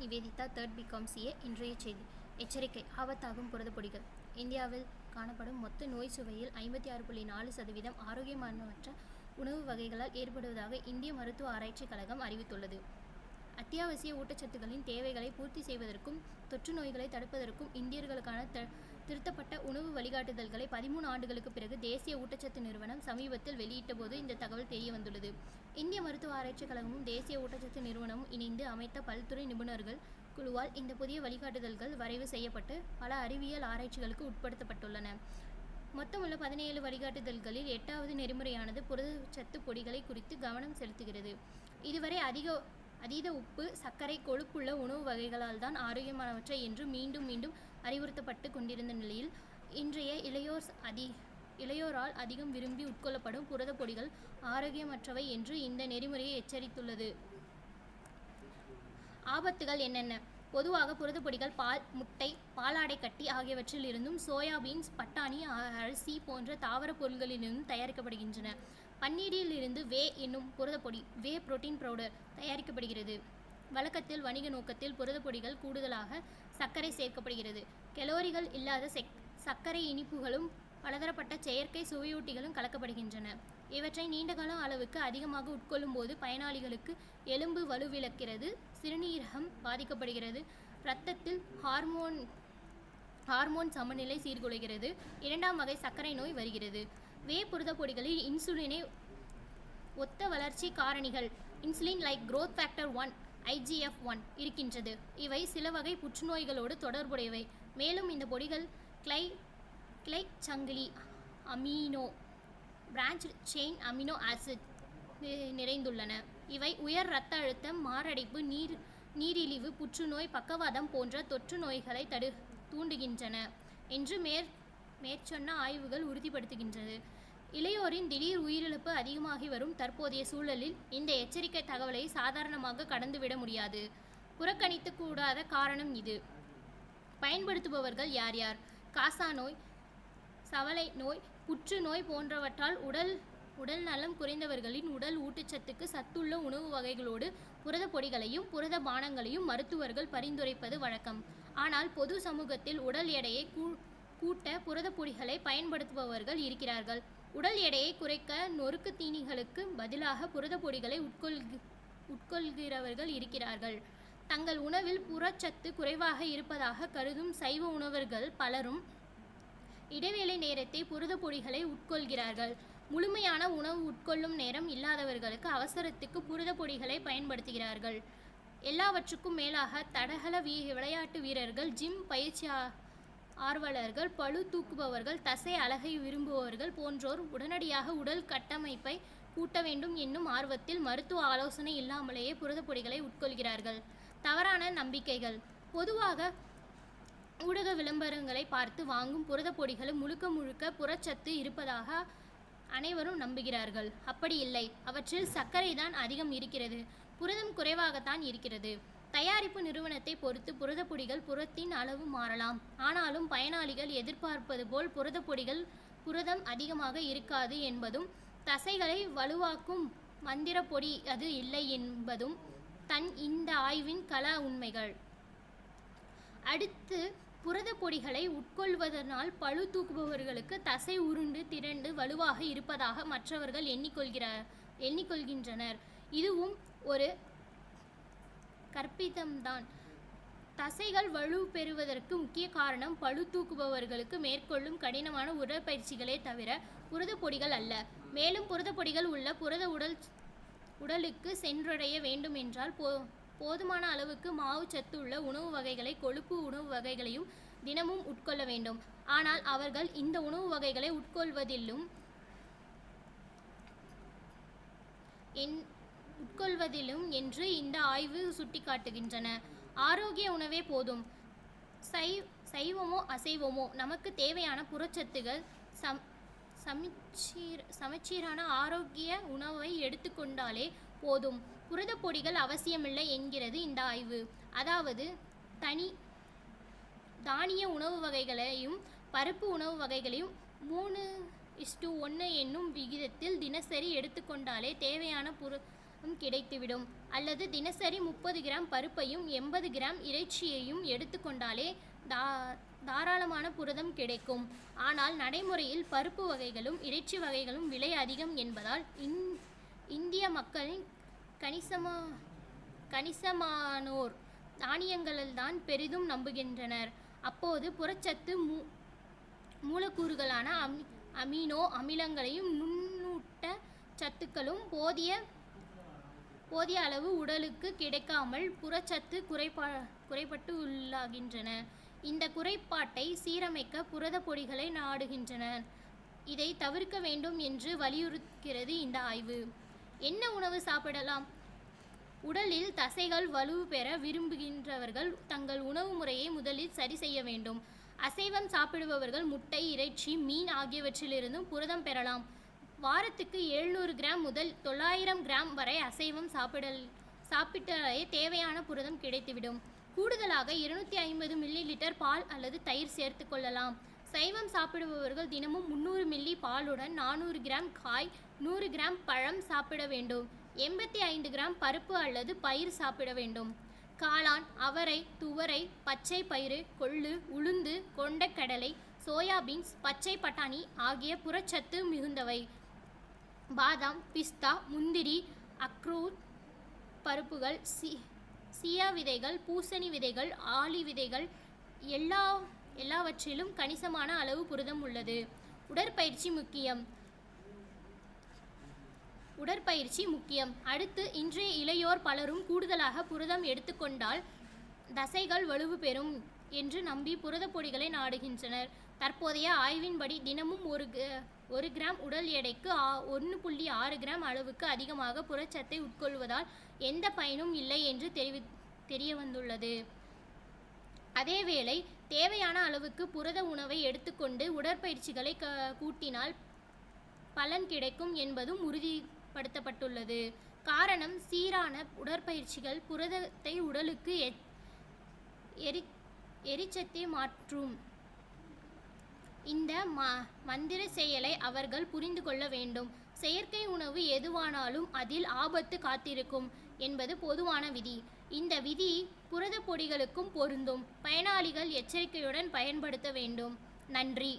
Nivedita third BCom CA இன்றைய செய்தி. எச்சரிக்கை ஆபத்தாகும் புரதப்பொடிகள். இந்தியாவில் காணப்படும் மொத்த நோய் சுவையில் ஐம்பத்தி ஆறு புள்ளி நாலு சதவீதம் ஆரோக்கியமானவற்ற உணவு வகைகளால் ஏற்படுவதாக இந்திய மருத்துவ ஆராய்ச்சிக் கழகம் அறிவித்துள்ளது. அத்தியாவசிய ஊட்டச்சத்துக்களின் தேவைகளை பூர்த்தி செய்வதற்கும் தொற்று நோய்களை தடுப்பதற்கும் இந்தியர்களுக்கான த திருத்தப்பட்ட உணவு வழிகாட்டுதல்களை பதிமூணு ஆண்டுகளுக்கு பிறகு தேசிய ஊட்டச்சத்து நிறுவனம் சமீபத்தில் வெளியிட்டபோது இந்த தகவல் தெரிய வந்துள்ளது. இந்திய மருத்துவ ஆராய்ச்சிக் கழகமும் தேசிய ஊட்டச்சத்து நிறுவனமும் இணைந்து அமைத்த பல்துறை நிபுணர்கள் குழுவால் இந்த புதிய வழிகாட்டுதல்கள் வரைவு செய்யப்பட்டு பல அறிவியல் ஆராய்ச்சிகளுக்கு உட்படுத்தப்பட்டுள்ளன. மொத்தமுள்ள பதினேழு வழிகாட்டுதல்களில் எட்டாவது நெறிமுறையானது புரதச்சத்து பொடிகளை குறித்து கவனம் செலுத்துகிறது. இதுவரை அதிக அதீத உப்பு சர்க்கரை கொழுப்புள்ள உணவு வகைகளால் தான் ஆரோக்கியமானவற்றை என்று மீண்டும் மீண்டும் அறிவுறுத்தப்பட்டு கொண்டிருந்த நிலையில் இன்றைய இளையோர் அதி இளையோரால் அதிகம் விரும்பி உட்கொள்ளப்படும் புரத பொடிகள் ஆரோக்கியமற்றவை என்று இந்த நெறிமுறையை எச்சரித்துள்ளது. ஆபத்துகள் என்னென்ன? பொதுவாக புரதப்பொடிகள் பால் முட்டை பாலாடை கட்டி ஆகியவற்றில் இருந்தும் சோயாபீன்ஸ் பட்டாணி அரிசி போன்ற தாவரப் பொருட்களிலிருந்தும் தயாரிக்கப்படுகின்றன. பன்னீரில் இருந்து வே என்னும் புரதப்பொடி வே புரோட்டீன் பவுடர் தயாரிக்கப்படுகிறது. வழக்கத்தில் வணிக நோக்கத்தில் புரதப்பொடிகள் கூடுதலாக சர்க்கரை சேர்க்கப்படுகிறது. கெலோரிகள் இல்லாத செக் சர்க்கரை இனிப்புகளும் பலதரப்பட்ட செயற்கை சுவையூட்டிகளும் கலக்கப்படுகின்றன. இவற்றை நீண்டகால அளவுக்கு அதிகமாக உட்கொள்ளும் போது பயனாளிகளுக்கு எலும்பு வலுவிழக்கிறது சிறுநீரகம் பாதிக்கப்படுகிறது இரத்தத்தில் ஹார்மோன் ஹார்மோன் சமநிலை சீர்குலைகிறது இரண்டாம் வகை சர்க்கரை நோய் வருகிறது. வே புரத பொடிகளில் இன்சுலினை ஒத்த வளர்ச்சி காரணிகள் insulin like growth factor one IGF one இருக்கின்றது. இவை சில வகை புற்றுநோய்களோடு தொடர்புடையவை. மேலும் இந்த பொடிகள் கிளை கிளை சங்கிலி amino branch chain amino acid நிறைந்துள்ளன. இவை உயர் இரத்த அழுத்தம் மாரடைப்பு நீர் நீரிழிவு புற்றுநோய் பக்கவாதம் போன்ற தொற்று நோய்களை தடு தூண்டுகின்றன என்று மேற் மேற்சொன்ன ஆய்வுகள் உறுதிப்படுத்துகின்றது. இளையோரின் திடீர் உயிரிழப்பு அதிகமாகி வரும் தற்போதைய சூழலில் இந்த எச்சரிக்கை தகவலை சாதாரணமாக கடந்துவிட முடியாது. புறக்கணித்து கூடாத காரணம் இது. பயன்படுத்துபவர்கள் யார் யார்? காசா நோய் சவலை நோய் புற்றுநோய் போன்றவற்றால் உடல் உடல் நலம் குறைந்தவர்களின் உடல் ஊட்டச்சத்துக்கு சத்துள்ள உணவு வகைகளோடு புரத பொடிகளையும் புரத பானங்களையும் மருத்துவர்கள் பரிந்துரைப்பது வழக்கம். ஆனால் பொது சமூகத்தில் உடல் எடையை கூ- கூட்ட புரத பொடிகளை பயன்படுத்துபவர்கள் இருக்கிறார்கள். உடல் எடையை குறைக்க நொறுக்கு தீனிகளுக்கு பதிலாக புரத பொடிகளை உட்கொள்கு உட்கொள்கிறவர்கள் இருக்கிறார்கள். தங்கள் உணவில் புறச்சத்து குறைவாக இருப்பதாக கருதும் சைவ உணவர்கள் பலரும் இடைவேளை நேரத்தை புரத பொடிகளை உட்கொள்கிறார்கள். முழுமையான உணவு உட்கொள்ளும் நேரம் இல்லாதவர்களுக்கு அவசரத்துக்கு புரத பொடிகளை பயன்படுத்துகிறார்கள். எல்லாவற்றுக்கும் மேலாக தடகள வீ விளையாட்டு வீரர்கள் ஜிம் பயிற்சி ஆர்வலர்கள் பளு தூக்குபவர்கள் தசை அழகை விரும்புபவர்கள் போன்றோர் உடனடியாக உடல் கட்டமைப்பை கூட்ட வேண்டும் என்னும் ஆர்வத்தில் மருத்துவ ஆலோசனை இல்லாமலேயே புரத பொடிகளை உட்கொள்கிறார்கள். தவறான நம்பிக்கைகள். பொதுவாக ஊடக விளம்பரங்களை பார்த்து வாங்கும் புரதப்பொடிகளும் முழுக்க முழுக்க புறச்சத்து இருப்பதாக அனைவரும் நம்புகிறார்கள். அப்படி இல்லை. அவற்றில் சர்க்கரை தான் அதிகம் இருக்கிறது. புரதம் குறைவாகத்தான் இருக்கிறது. தயாரிப்பு நிறுவனத்தை பொறுத்து புரத பொடிகள் புரத்தின் அளவு மாறலாம். ஆனாலும் பயனாளிகள் எதிர்பார்ப்பது போல் புரதப்பொடிகள் புரதம் அதிகமாக இருக்காது என்பதும் தசைகளை வலுவாக்கும் மந்திர பொடி அது இல்லை என்பதும் தன் இந்த ஆய்வின் கல உண்மைகள். அடுத்து புரத பொடிகளை உட்கொள்வதனால் பளு தூக்குபவர்களுக்கு தசை உருண்டு திரண்டு வலுவாக இருப்பதாக மற்றவர்கள் எண்ணிக்கொள்கிறார் எண்ணிக்கொள்கின்றனர். இதுவும் ஒரு கற்பிதம்தான் தசைகள் வலு பெறுவதற்கு முக்கிய காரணம் பளு தூக்குபவர்களுக்கு மேற்கொள்ளும் கடினமான உடற்பயிற்சிகளே தவிர புரத பொடிகள் அல்ல. மேலும் புரத பொடிகள் உள்ள புரத உடல் உடலுக்கு சென்றடைய வேண்டும் என்றால் போ போதுமான அளவுக்கு மாவு சத்து உள்ள உணவு வகைகளை கொழுப்பு உணவு வகைகளையும் தினமும் உட்கொள்ள வேண்டும். ஆனால் அவர்கள் இந்த உணவு வகைகளை உட்கொள்வதிலும் என் உட்கொள்வதிலும் என்று இந்த ஆய்வு சுட்டிக்காட்டுகின்றன. ஆரோக்கிய உணவே போதும். சை சைவமோ அசைவமோ நமக்கு தேவையான புரச்சத்துகள் சம் சமச்சீர் சமச்சீரான ஆரோக்கிய உணவை எடுத்துக்கொண்டாலே போதும். புரத பொடிகள் அவசியமில்லை என்கிறது இந்த ஆய்வு. அதாவது தனி தானிய உணவு வகைகளையும் பருப்பு உணவு வகைகளையும் மூணு இஸ்டு ஒன்று என்னும் விகிதத்தில் தினசரி எடுத்துக்கொண்டாலே தேவையான புர கிடைத்துவிடும். அல்லது தினசரி முப்பது கிராம் பருப்பையும் எண்பது கிராம் இறைச்சியையும் எடுத்துக்கொண்டாலே தா தாராளமான புரதம் கிடைக்கும். ஆனால் நடைமுறையில் பருப்பு வகைகளும் இறைச்சி வகைகளும் விலை அதிகம் என்பதால் இந் இந்திய மக்களின் கணிசமா கணிசமானோர் தானியங்களில்தான் பெரிதும் நம்புகின்றனர். அப்போது புறச்சத்து மூ மூலக்கூறுகளான அமி அமினோ அமிலங்களையும் நுண்ணூட்ட சத்துக்களும் போதிய போதிய அளவு உடலுக்கு கிடைக்காமல் புறச்சத்து குறைபா குறைபட்டு உள்ளாகின்றன. இந்த குறைபாட்டை சீரமைக்க புரத பொடிகளை நாடுகின்றன. இதை தவிர்க்க வேண்டும் என்று வலியுறுத்துகிறது இந்த ஆய்வு. என்ன உணவு சாப்பிடலாம்? உடலில் தசைகள் வலு பெற விரும்புகின்றவர்கள் தங்கள் உணவு முறையை முதலில் சரி செய்ய வேண்டும். அசைவம் சாப்பிடுபவர்கள் முட்டை இறைச்சி மீன் ஆகியவற்றிலிருந்தும் புரதம் பெறலாம். வாரத்துக்கு எழுநூறு கிராம் முதல் தொள்ளாயிரம் கிராம் வரை அசைவம் சாப்பிடல் சாப்பிட்டாலே தேவையான புரதம் கிடைத்துவிடும். கூடுதலாக இருநூத்தி ஐம்பது மில்லி லிட்டர் பால் அல்லது தயிர் சேர்த்து கொள்ளலாம். சைவம் சாப்பிடுபவர்கள் தினமும் முந்நூறு மில்லி பாலுடன் நானூறு கிராம் காய் நூறு கிராம் பழம் சாப்பிட வேண்டும். எண்பத்தி ஐந்து கிராம் பருப்பு அல்லது பயிர் சாப்பிட வேண்டும். காளான் அவரை துவரை பச்சை பயிறு கொள்ளு உளுந்து கொண்டக்கடலை சோயாபீன்ஸ் பச்சை பட்டாணி ஆகிய புரச்சத்து மிகுந்தவை. பாதாம் பிஸ்தா முந்திரி அக்ரூட் பருப்புகள் சி சியா விதைகள் பூசணி விதைகள் ஆளி விதைகள் எல்லா எல்லாவற்றிலும் கணிசமான அளவு புரதம் உள்ளது. உடற்பயிற்சி முக்கியம். உடற்பயிற்சி முக்கியம். அடுத்து இன்றைய இளையோர் பலரும் கூடுதலாக புரதம் எடுத்துக்கொண்டால் தசைகள் வலுவு பெறும் என்று நம்பி புரதப் பொடிகளை நாடுகின்றனர். தற்போதைய ஆய்வின்படி தினமும் ஒரு ஒரு கிராம் உடல் எடைக்கு ஒன்று புள்ளி ஆறு கிராம் அளவுக்கு அதிகமாக புரட்சத்தை உட்கொள்வதால் எந்த பயனும் இல்லை என்று தெரிவி தெரிய வந்துள்ளது அதேவேளை தேவையான அளவுக்கு புரத உணவை எடுத்துக்கொண்டு உடற்பயிற்சிகளை க கூட்டினால் பலன் கிடைக்கும் என்பதும் உறுதிப்படுத்தப்பட்டுள்ளது. காரணம் சீரான உடற்பயிற்சிகள் புரதத்தை உடலுக்கு எ- எரி எரிச்சத்தை மாற்றும். இந்த ம மந்திர செயலை அவர்கள் புரிந்து கொள்ள வேண்டும். செயற்கை உணவு எதுவானாலும் அதில் ஆபத்து காத்திருக்கும் என்பது பொதுவான விதி. இந்த விதி புரத பொடிகளுக்கும் பொருந்தும். பயனாளிகள் எச்சரிக்கையுடன் பயன்படுத்த வேண்டும். நன்றி.